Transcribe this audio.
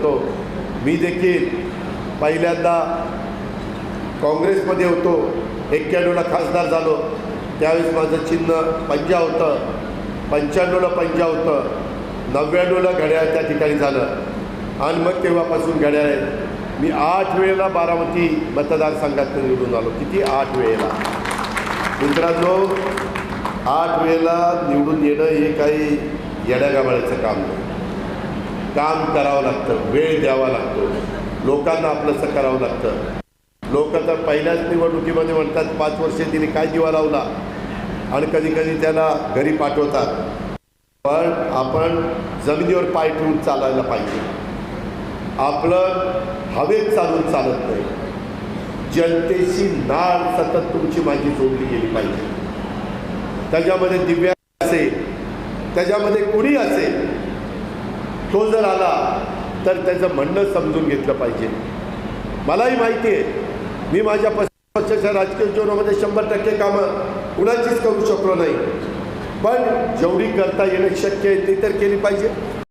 करतो मी देखील पहिल्यांदा काँग्रेसमध्ये होतो. एक्क्याण्णवला खासदार झालो. त्यावेळेस माझं चिन्ह पंजा होतं. पंच्याण्णवला पंजा होतं. नव्याण्णवला घड्याळ त्या ठिकाणी झालं. आणि मग तेव्हापासून घड्याळ आहे मी आठ वेळेला बारामती मतदारसंघात निवडून आलो. किती? आठ वेळेला. मित्रांनो आठ वेळेला निवडून येणं हे काही येड्यागाबाळ्याचं काम नाही. काम करावं लागतं वेळ द्यावा लागतो. लोकांना आपलंसं करावं लागतं. लोक तर पहिल्याच निवडणुकीमध्ये म्हणतात पाच वर्षे तिने काय जीवा लावला? आणि कधी कधी त्याला घरी पाठवतात. पण आपण जमिनीवर पाय ठेवून चालायला पाहिजे. आपलं हवेत चालून चालत नाही. जनतेशी नाळ सतत तुमची माझी जोडली गेली पाहिजे. त्याच्यामध्ये दिव्यांग असेल त्याच्यामध्ये कुणी असेल तो जर आला तर त्याचं म्हणणं समजून घेतलं पाहिजे. मलाही माहिती आहे मी माझ्या पश्चिम वर्षाच्या राजकीय जीवनामध्ये शंभर टक्के कामं कुणाचीच करू शकलो नाही. पण जेवढी करता येणं शक्य आहे ती तर केली पाहिजे.